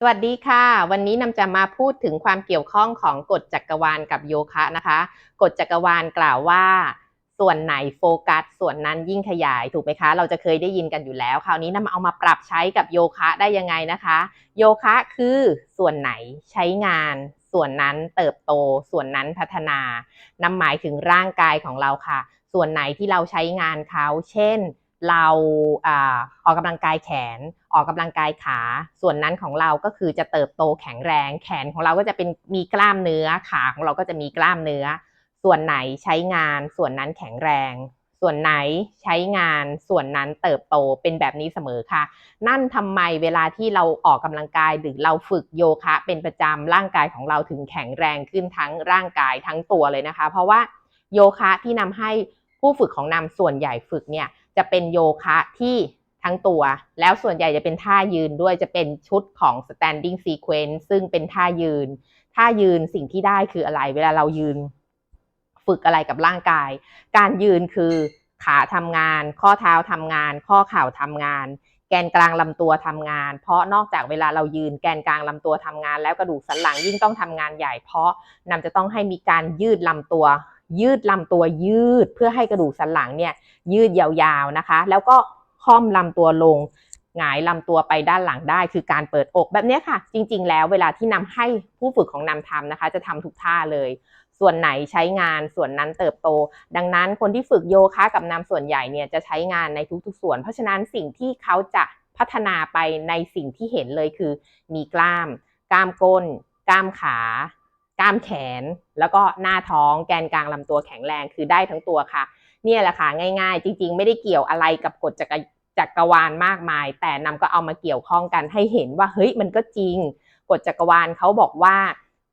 สวัสดีค่ะ วันนี้นำจะมาพูดถึงความเกี่ยวข้องของกฎจักรวาลกับโยคะนะคะกฎจักรวาลกล่าวว่า ส่วนไหนโฟกัส ส่วนนั้นยิ่งขยายถูกไหมคะ เราจะเคยได้ยินกันอยู่แล้ว คราวนี้นำเอามาปรับใช้กับโยคะได้ยังไงนะคะ โยคะคือส่วนไหนใช้งาน ส่วนนั้นเติบโต ส่วนนั้นพัฒนานำหมายถึงร่างกายของเราค่ะ ส่วนไหนที่เราใช้งานเขาเช่น เราอออกกำลังกายแขนออกกำลังกายขา ส่วนนั้นของเราก็คือจะเติบโตแข็งแรง แขนของเราก็จะเป็นมีกล้ามเนื้อขาของเราก็จะมีกล้ามเนื้อ ส่วนไหนใช้งาน ส่วนนั้นแข็งแรง ส่วนไหนใช้งาน ส่วนนั้นเติบโตเป็นแบบนี้เสมอค่ะ นั่นทำไมเวลาที่เราออกกำลังกายหรือเราฝึกโยคะ เป็นประจำร่างกายของเราถึงแข็งแรงขึ้นทั้งร่างกายทั้งตัวเลยนะคะ เพราะว่าโยคะที่นำให้ผู้ฝึกของนำส่วนใหญ่ฝึกเนี่ย จะเป็นโยคะที่ทั้งตัว แล้วส่วนใหญ่จะเป็นท่ายืนด้วยจะเป็นชุดของ standing sequence ซึ่งเป็นท่ายืน ท่ายืนสิ่งที่ได้คืออะไร เวลาเรายืน ฝึกอะไรกับร่างกาย การยืนคือขาทำงาน ข้อเท้าทำงาน ข้อเข่าทำงาน แกนกลางลำตัวทำงาน เพราะนอกจากเวลาเรายืนแกนกลางลำตัวทำงาน แล้วกระดูกสันหลังยิ่งต้องทำงานใหญ่ เพราะนำจะต้องให้มีการยืดลำตัว ยืดลำตัวยืดเพื่อให้กระดูกสันหลังเนี่ยยืดยาวๆนะคะ แล้วก็ค่อมลำตัวลงหงายลำตัวไปด้านหลังได้ คือการเปิดอกแบบนี้ค่ะ จริง ๆ แล้วเวลาที่นำให้ผู้ฝึกของนำทำนะคะ จะทำทุกท่าเลย ส่วนไหนใช้งานส่วนนั้นเติบโต ดังนั้นคนที่ฝึกโยคะกับนำส่วนใหญ่เนี่ยจะใช้งานในทุกๆส่วน เพราะฉะนั้นสิ่งที่เขาจะพัฒนาไปในสิ่งที่เห็นเลยคือ มีกล้าม กล้ามก้น กล้ามขา กล้ามแขน แล้วก็หน้าท้องแกนกลางลำตัวแข็งแรงคือได้ทั้งตัวค่ะ เนี่ยแหละค่ะง่าย ๆ จริง ๆ ไม่ได้เกี่ยวอะไรกับกฎจักรจักรวาลมากมาย แต่นำก็เอามาเกี่ยวข้องกันให้เห็นว่าเฮ้ยมันก็จริงกฎจักรวาลเขาบอกว่า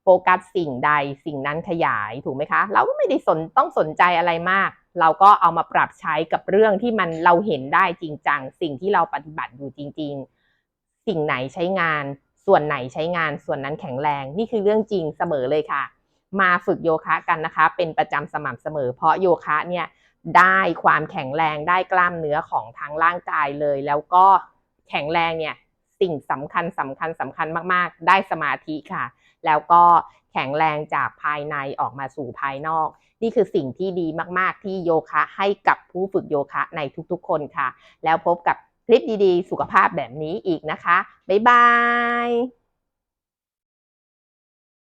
โฟกัสสิ่งใดสิ่งนั้นขยายถูกไหมคะ เราก็ไม่ได้สนต้องสนใจอะไรมาก เราก็เอามาปรับใช้กับเรื่องที่มันเราเห็นได้จริงจังสิ่งที่เราปฏิบัติอยู่จริง ๆ สิ่งไหนใช้งาน ส่วนไหนใช้งานส่วนนั้นแข็งแรง นี่คือเรื่องจริงเสมอเลยค่ะ มาฝึกโยคะกันนะคะ เป็นประจำสม่ำเสมอ เพราะโยคะเนี่ยได้ความแข็งแรงได้กล้ามเนื้อของทั้งร่างกายเลย แล้วก็แข็งแรงเนี่ยสิ่งสำคัญสำคัญสำคัญมาก ๆ ได้สมาธิค่ะ แล้วก็แข็งแรงจากภายในออกมาสู่ภายนอก นี่คือสิ่งที่ดีมาก ๆ ที่โยคะให้กับผู้ฝึกโยคะในทุกๆ คนค่ะ แล้วพบกับ คลิปดีๆ สุขภาพแบบนี้อีกนะคะ บ๊ายบาย